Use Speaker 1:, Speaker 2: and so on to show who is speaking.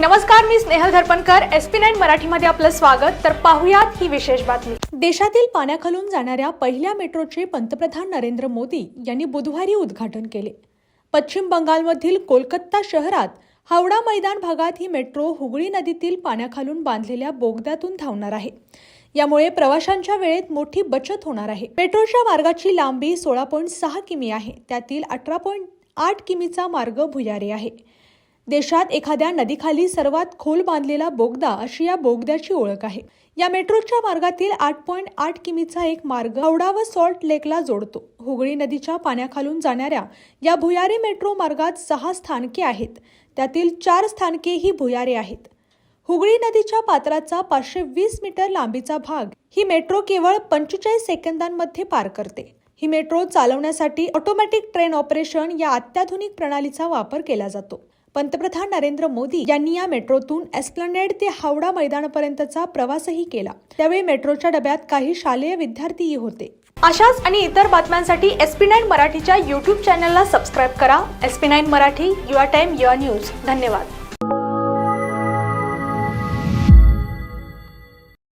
Speaker 1: नमस्कार मी Snehal Dharpankar. S P nine मराठीमध्ये आपलं स्वागत. तर पाहुयात ही विशेष बातमी. देशातील पाण्याखालून जाणाऱ्या पहिल्या मेट्रोचे पंतप्रधान नरेंद्र मोदी यांनी बुधवारी उद्घाटन केले. पश्चिम बंगालमधील कोलकाता शहरात हावडा मैदान भागात ही मेट्रो हुगळी नदीतील पाण्याखालून बांधलेल्या बोगद्यातून धावणार आहे. यामुळे प्रवाशांच्या वेळेत मोठी बचत होणार आहे. मेट्रोच्या मार्गाची लांबी सोळा पॉईंट सहा किमी आहे. त्यातील अठरा पॉईंट आठ किमीचा मार्ग भुयारी आहे. देशात एखाद्या नदीखाली सर्वात खोल बांधलेला बोगदा अशी या बोगद्याची ओळख आहे. या मेट्रोच्या मार्गातील आठ पॉईंट आठ किमीचा एक मार्ग हावडा व सॉल्ट लेकला जोडतो. हुगळी नदीच्या पाण्याखालून जाणाऱ्या या भुयारी मेट्रो मार्गात सहा स्थानके आहेत. त्यातील चार स्थानके ही भुयारी आहेत. हुगळी नदीच्या पात्राचा पाचशे वीस मीटर लांबीचा भाग ही मेट्रो केवळ पंचेचाळीस सेकंदांमध्ये पार करते. ही मेट्रो चालवण्यासाठी ऑटोमॅटिक ट्रेन ऑपरेशन या अत्याधुनिक प्रणालीचा वापर केला जातो. पंतप्रधान नरेंद्र मोदी यांनी या मेट्रोतून एस्प्लनेड ते हावडा मैदानापर्यंतचा प्रवासही केला. त्यावेळी मेट्रोच्या डब्यात काही शालेय विद्यार्थीही होते. अशाच आणि इतर बातम्यांसाठी एस पी नाईन मराठीच्या युट्यूब चॅनलला सबस्क्राईब करा. S P nine Marathi your time your news. धन्यवाद.